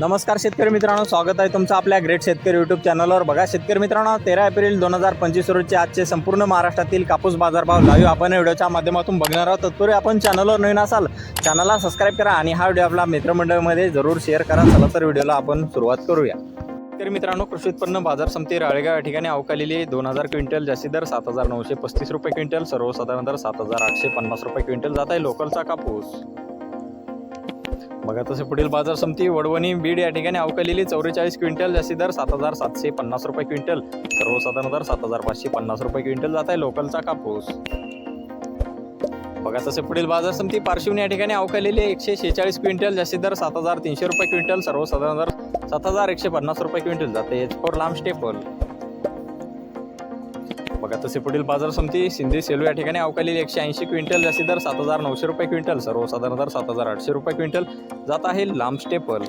नमस्कार शेतकरी मित्रांनो स्वागत आहे तुमचं आपल्या ग्रेट शेतकरी यूट्यूब चॅनलवर बघा शेतकरी मित्रांनो तेरा एप्रिल दोन हजार पंचवीस रोजचे आजचे संपूर्ण महाराष्ट्रातील कापूस बाजारभाव लाईव्ह आपण व्हिडिओच्या माध्यमातून बघणार आहोत. तत्पूर्वी आपण चॅनलवर नवीन असाल चॅनलला सबस्क्राईब करा आणि हा व्हिडिओ आपला मित्रमंडळामध्ये जरूर शेअर करा. चला तर व्हिडिओला आपण सुरुवात करूया. शेतकरी मित्रांनो कृषी उत्पन्न बाजार समिती राळेगाव या ठिकाणी अवकालेली दोन हजार क्विंटल जास्ती दर सात हजार नऊशे पस्तीस रुपये क्विंटल सर्वसाधारण दर सात हजार आठशे पन्नास रुपये क्विंटल जात आहे. लोकलचा कापूस. बघा तसे पुढील बाजार समिती वडवणी बीड या ठिकाणी अवकालेली चौवेचाळीस क्विंटल जास्ती दर सात हजार सातशे पन्नास रुपये क्विंटल. सर्वसाधारण दर सात हजार पाचशे पन्नास रुपये क्विंटल जात आहे लोकलचा कापूस. बघा तसे पुढील बाजार समिती पार्श्वनी या ठिकाणी अवकालेली एकशे शेहेचाळीस क्विंटल जास्ती दर सात हजार तीनशे रुपये क्विंटल सर्वसाधारण दर सात हजार एकशे पन्नास रुपये क्विंटल जाते. एच फोर लांब स्टेपल बघा तसे पुढील बाजार समिती सिंधी सेलू या ठिकाणी अवकालेली एकशे ऐंशी क्विंटल जास्ती दर सात हजार नऊशे रुपये क्विंटल सर्वसाधारण दर सात हजार आठशे रुपये क्विंटल. जात आहे लांब स्टेपल.